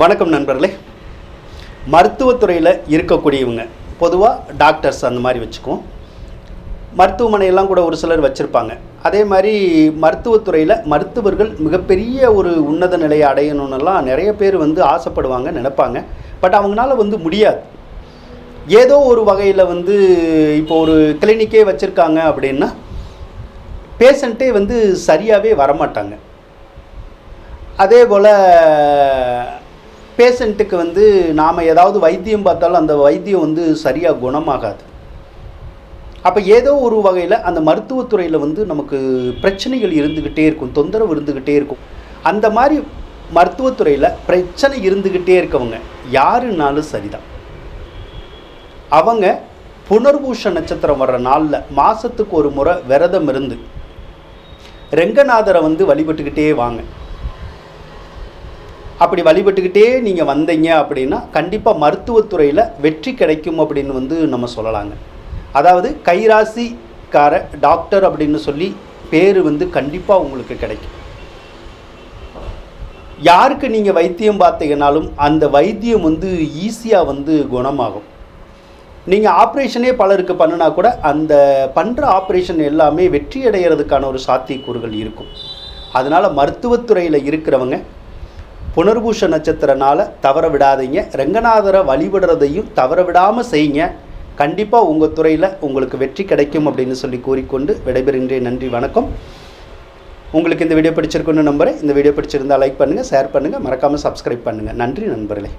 வணக்கம் நண்பர்களே. மருத்துவத்துறையில் இருக்கக்கூடியவங்க பொதுவாக டாக்டர்ஸ் அந்த மாதிரி வச்சுக்குவோம். மருத்துவமனையெல்லாம் கூட ஒரு சிலர் வச்சுருப்பாங்க. அதே மாதிரி மருத்துவத்துறையில் மருத்துவர்கள் மிகப்பெரிய ஒரு உன்னத நிலையை அடையணுன்னெல்லாம் நிறைய பேர் வந்து ஆசைப்படுவாங்க நினைப்பாங்க. பட் அவங்களால வந்து முடியாது. ஏதோ ஒரு வகையில் வந்து இப்போ ஒரு கிளினிக்கே வச்சுருக்காங்க அப்படின்னா பேஷண்ட்டே வந்து சரியாகவே வரமாட்டாங்க. அதே போல் பேஷண்ட்டுக்கு வந்து நாம் ஏதாவது வைத்தியம் பார்த்தாலும் அந்த வைத்தியம் வந்து சரியாக குணமாகாது. அப்போ ஏதோ ஒரு வகையில் அந்த மருத்துவத்துறையில் வந்து நமக்கு பிரச்சனைகள் இருந்துக்கிட்டே இருக்கும் தொந்தரவு இருந்துக்கிட்டே இருக்கும். அந்த மாதிரி மருத்துவத்துறையில் பிரச்சனை இருந்துக்கிட்டே இருக்கவங்க யாருனாலும் சரிதான். அவங்க புனர்பூஷ நட்சத்திரம் வர்ற நாளில் மாதத்துக்கு ஒரு முறை விரதம் இருந்து ரெங்கநாதரை வந்து வழிபட்டுக்கிட்டே வாங்க. அப்படி வழிபட்டுக்கிட்டே நீங்கள் வந்தீங்க அப்படின்னா கண்டிப்பாக மருத்துவத்துறையில் வெற்றி கிடைக்கும் அப்படின்னு வந்து நம்ம சொல்லலாங்க. அதாவது கைராசிக்கார டாக்டர் அப்படின்னு சொல்லி பேர் வந்து கண்டிப்பாக உங்களுக்கு கிடைக்கும். யாருக்கு நீங்கள் வைத்தியம் பார்த்தீங்கனாலும் அந்த வைத்தியம் வந்து ஈஸியாக வந்து குணமாகும். நீங்கள் ஆப்ரேஷனே பலருக்கு பண்ணினா கூட அந்த பண்ணுற ஆப்ரேஷன் எல்லாமே வெற்றி அடைகிறதுக்கான ஒரு சாத்தியக்கூறுகள் இருக்கும். அதனால் மருத்துவத்துறையில் இருக்கிறவங்க புனர்பூஷ நட்சத்திரனால் தவற விடாதீங்க. ரங்கநாதரை வழிபடுறதையும் தவற விடாமல் செய்யுங்க. கண்டிப்பாக உங்கள் துறையில் உங்களுக்கு வெற்றி கிடைக்கும் அப்படின்னு சொல்லி கூறிக்கொண்டு விடைபெறுகின்றேன். நன்றி வணக்கம். உங்களுக்கு இந்த வீடியோ பிடிச்சிருக்குன்னு நம்புறேன். இந்த வீடியோ பிடிச்சிருந்தா லைக் பண்ணுங்கள் ஷேர் பண்ணுங்கள் மறக்காமல் சப்ஸ்கிரைப் பண்ணுங்கள் நன்றி நண்பர்களே.